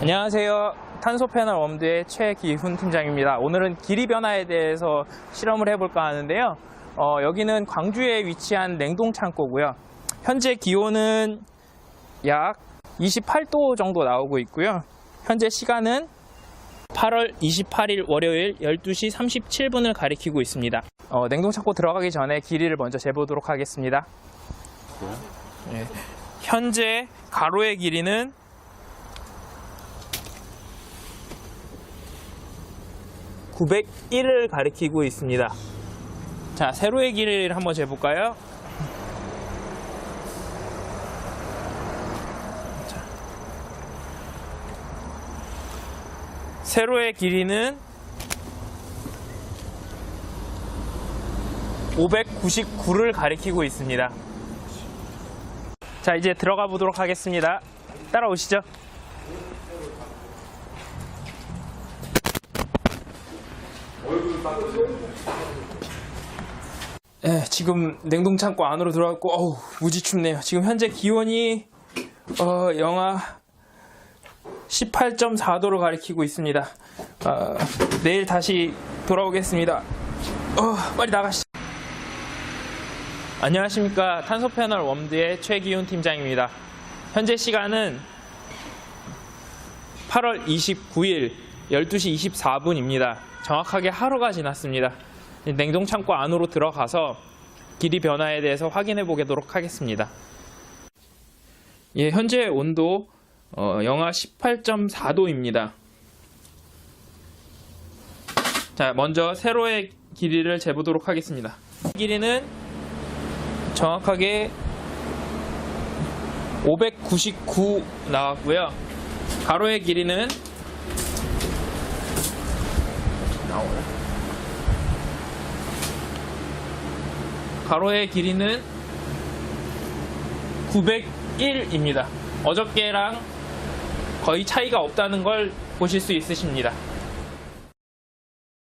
안녕하세요. 탄소 패널 웜드의 최기훈 팀장입니다. 오늘은 길이 변화에 대해서 실험을 해볼까 하는데요. 어, 여기는 광주에 위치한 냉동 창고고요. 현재 기온은 약 28도 정도 나오고 있고요. 현재 시간은 8월 28일 월요일 12시 37분을 가리키고 있습니다. 어, 냉동 창고 들어가기 전에 길이를 먼저 재보도록 하겠습니다. 예. 현재 가로의 길이는 901을 가리키고 있습니다. 자, 세로의 길이를 한번 재볼까요? 자. 세로의 길이는 599를 가리키고 있습니다. 자, 이제 들어가 보도록 하겠습니다. 따라오시죠. 예, 지금 냉동 창고 안으로 들어갔고, 어우, 무지 춥네요. 지금 현재 기온이, 어, 영하 18.4도로 가리키고 있습니다. 어, 내일 다시 돌아오겠습니다. 어, 빨리 나가시죠. 안녕하십니까. 탄소 패널 웜드의 최기훈 팀장입니다. 현재 시간은 8월 29일 12시 24분입니다. 정확하게 하루가 지났습니다. 냉동 창고 안으로 들어가서 길이 변화에 대해서 확인해 보도록 하겠습니다. 예, 현재 온도 어, 영하 18.4도입니다. 자, 먼저 세로의 길이를 재보도록 하겠습니다. 길이는 정확하게 599 나왔고요. 가로의 길이는 나오네. 가로의 길이는 901입니다. 어저께랑 거의 차이가 없다는 걸 보실 수 있으십니다.